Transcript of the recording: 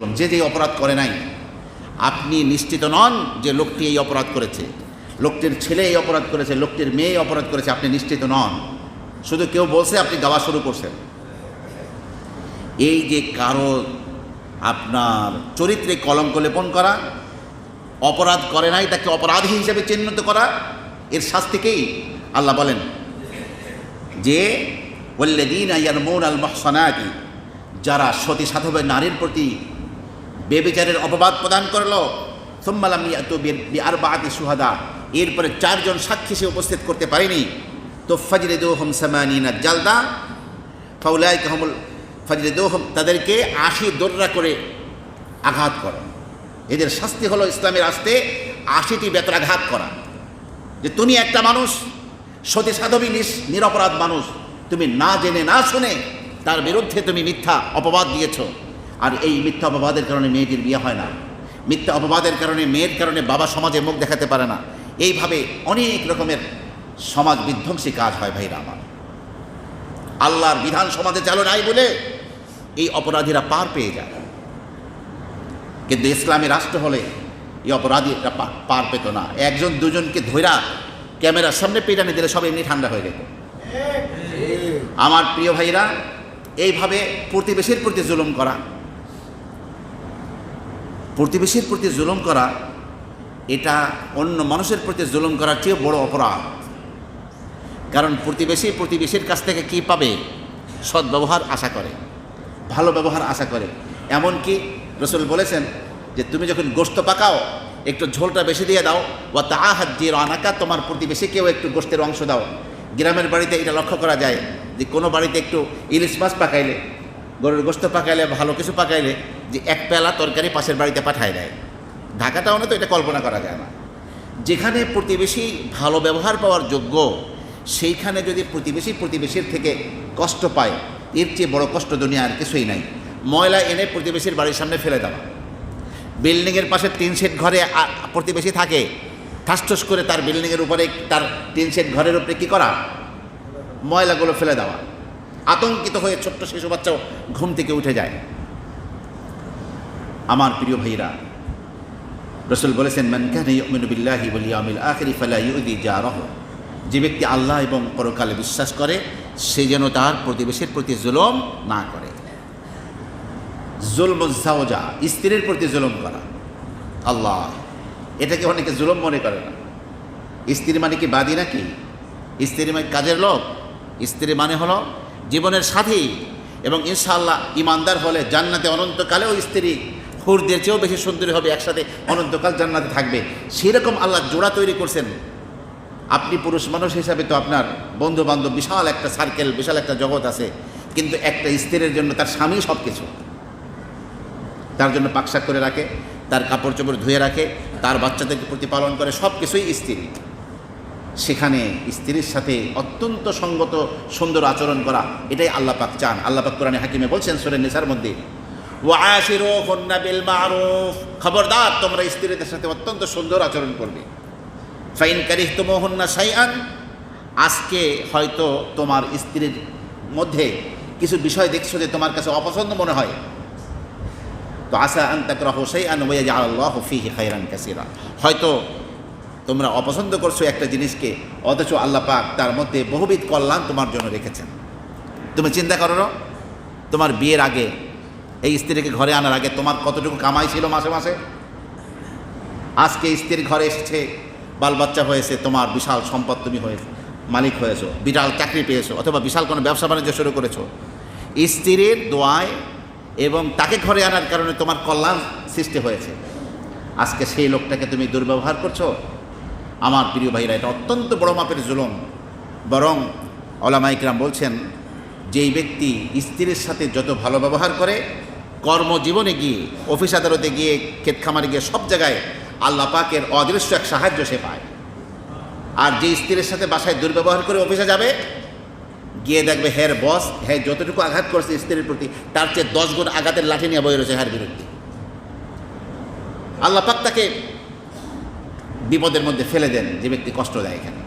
যে যে অপরাধ করে নাই। আপনি নিশ্চিত নন যে লোকটি এই অপরাধ করেছে। লোকটির ছেলে এই অপরাধ করেছে, লোকটির মেয়ে অপরাধ করেছে, আপনি নিশ্চিত নন। শুধু কেউ বলছে আপনি গাওয়া শুরু করছেন। এই যে কারও আপনার চরিত্রে কলঙ্ক লেপন করা, অপরাধ করে নাই তাকে অপরাধী হিসেবে চিহ্নিত করা, এর শাস্তিকেই আল্লাহ বলেন, যে বললে ওল্লেদিন আয়ার মৌন আল মহসানাতি, যারা সতী সাধবের নারীর প্রতি বেবিচারের অপবাদ প্রদান করল। সোম্মালাম আর বাহাতি সুহাদা এরপরে চারজন সাক্ষী সে উপস্থিত করতে পারেনি। তো ফজরে দোহম সামানিনা জালদা। ফাউলাই কাহমুল ফজরে দোহম তাদেরকে আশি দোররা করে আঘাত করো এদের শাস্তি হলো ইসলামের আসতে আশিটি বেতরাঘাত করা। যে তুমি একটা মানুষ সতী সাধবী নিরপরাধ মানুষ, তুমি না জেনে না শুনে তার বিরুদ্ধে তুমি মিথ্যা অপবাদ দিয়েছ। আর এই মিথ্যা অপবাদের কারণে মেয়েটির বিয়ে হয় না। মিথ্যা অপবাদের কারণে মেয়ের কারণে বাবা সমাজে মুখ দেখাতে পারে না। এইভাবে অনেক রকমের সমাজ বিধ্বংসী কাজ হয় ভাইরা আমার। আল্লাহর বিধান সমাজে চালু নাই বলে এই অপরাধীরা পার পেয়ে যায়। কিন্তু ইসলামী রাষ্ট্র হলে এই অপরাধীরা পা- পার পেত না। একজন দুজনকে ধৈরা ক্যামেরার সামনে পেটানি দিলে সব এমনি ঠান্ডা হয়ে যেত। আমার প্রিয় ভাইরা এইভাবে প্রতিবেশীর প্রতি জুলুম করা প্রতিবেশীর প্রতি জুলুম করা, এটা অন্য মানুষের প্রতি জুলুম করার চেয়ে বড় অপরাধ। কারণ প্রতিবেশী প্রতিবেশীর কাছ থেকে কি পাবে? সদ্ব্যবহার আশা করে, ভালো ব্যবহার আশা করে। এমনকি রসুল বলেছেন যে, তুমি যখন গোস্ত পাকাও, একটু ঝোলটা বেশি দিয়ে দাও। বা তা হাজির আনাকা তোমার প্রতিবেশীকেও একটু গোস্তের অংশ দাও। গ্রামের বাড়িতে এটা লক্ষ্য করা যায় যে, কোনো বাড়িতে একটু ইলিশ মাছ পাকাইলে গরুর গোস্ত পাকাইলে, ভালো কিছু পাকাইলে, যে এক পেলা তরকারি পাশের বাড়িতে পাঠায় দেয়। ঢাকা টাউনে তো, এটা কল্পনা করা যায় না। যেখানে প্রতিবেশী ভালো ব্যবহার পাওয়ার যোগ্য, সেইখানে যদি প্রতিবেশী প্রতিবেশীর থেকে কষ্ট পায়, এর চেয়ে বড় কষ্ট দুনিয়া আর কিছুই নাই। ময়লা এনে প্রতিবেশীর বাড়ির সামনে ফেলে দেওয়া। বিল্ডিংয়ের পাশে তিন সেট ঘরে প্রতিবেশী থাকে, ঠাসঠুস করে তার বিল্ডিংয়ের উপরে তার তিন সেট ঘরের উপরে কী করা? ময়লাগুলো ফেলে দেওয়া। আতঙ্কিত হয়ে ছোট্ট শিশু বাচ্চাও ঘুম থেকে উঠে যায়। আমার প্রিয় ভাইরা, রসুল বলেছেন, মান কানা ইউমিনু বিল্লাহি ওয়াল ইয়াউমিল আখির ফালা ইউদি জারাহু। যে ব্যক্তি আল্লাহ এবং পরকালে বিশ্বাস করে, সে যেন তার প্রতিবেশীর প্রতি জুলুম না করে। জুলম জাওজা, স্ত্রীর প্রতি জুলম করা। আল্লাহ, এটাকে অনেকে জুলম মনে করে না। স্ত্রী মানে কি বাদী নাকি? স্ত্রী মানে কাজের লোক। স্ত্রী মানে হলো জীবনের সাথী এবং ইনশাআল্লাহ ইমানদার হলে জান্নাতে অনন্তকালেও স্ত্রী হুরদের চেয়েও বেশি সুন্দরী হবে, একসাথে অনন্তকাল জান্নাতে থাকবে। সেরকম আল্লাহ জোড়া তৈরি করছেন। আপনি পুরুষ মানুষ হিসাবে তো আপনার বন্ধু বান্ধব বিশাল একটা সার্কেল বিশাল একটা জগৎ আছে। কিন্তু একটা স্ত্রীর জন্য তার স্বামী সব কিছু তার জন্য পাকশাক করে রাখে, তার কাপড় চোপড় ধুয়ে রাখে, তার বাচ্চাদেরকে প্রতিপালন করে সব কিছুই স্ত্রী। সেখানে স্ত্রীর সাথে অত্যন্ত সঙ্গত, সুন্দর আচরণ করা, এটাই আল্লাহ পাক চান। আল্লাহ পাক কোরআনে হাকিমে বলছেন সুরে নিসার মধ্যে খবরদার, তোমরা স্ত্রীদের সাথে অত্যন্ত সুন্দর আচরণ করবে। ফাইন কারিহতুমুহুন্না শাইআন, আজকে হয়তো তোমার স্ত্রীর মধ্যে কিছু বিষয় দেখছ যে তোমার কাছে অপছন্দ মনে হয়। তো আসা আন তাকরাহু শাইআন ওয়া ইয়াজআলাল্লাহু ফীহি খায়রান কাসীরা। হয়তো তোমরা অপছন্দ করছ একটা জিনিসকে, অথচ আল্লাহ পাক তার মধ্যে বহুবিধ কল্যাণ তোমার জন্য রেখেছেন। তুমি চিন্তা করো তোমার বিয়ের আগে, এই স্ত্রীকে ঘরে আনার আগে তোমার কতটুকু কামাই ছিল মাসে মাসে? আজকে স্ত্রীর ঘরে এসেছে বাল বাচ্চা হয়েছে, তোমার বিশাল সম্পদ তুমি হয়েছে মালিক হয়েছো বিশাল চাকরি পেয়েছ, অথবা বিশাল কোনো ব্যবসা বাণিজ্য শুরু করেছ। স্ত্রীর দোয়ায় এবং তাকে ঘরে আনার কারণে তোমার কল্যাণ সৃষ্টি হয়েছে। আজকে সেই লোকটাকে তুমি দুর্ব্যবহার করছ আমার প্রিয় ভাইরা, এটা অত্যন্ত বড় মাপের জুলুম। বরং অলামাইকরাম বলছেন, যেই ব্যক্তি স্ত্রীর সাথে যত ভালো ব্যবহার করে, কর্মজীবনে গিয়ে, অফিস আদালতে গিয়ে, ক্ষেত খামারে গিয়ে, সব জায়গায় আল্লাহ পাকের অদৃশ্য এক সাহায্য সে পায়। আর যে স্ত্রীর সাথে বাসায় দুর্ব্যবহার করে অফিসে যাবে, গিয়ে দেখবে হের বস হ্যাঁ যতটুকু আঘাত করছে স্ত্রীর প্রতি, তার চেয়ে দশ গুণ আঘাতের লাঠি নিয়ে বই রয়েছে হ্যার বিরুদ্ধে। আল্লাহ পাক তাকে বিপদের মধ্যে ফেলে দেন যে ব্যক্তি কষ্ট দেয় এখানে।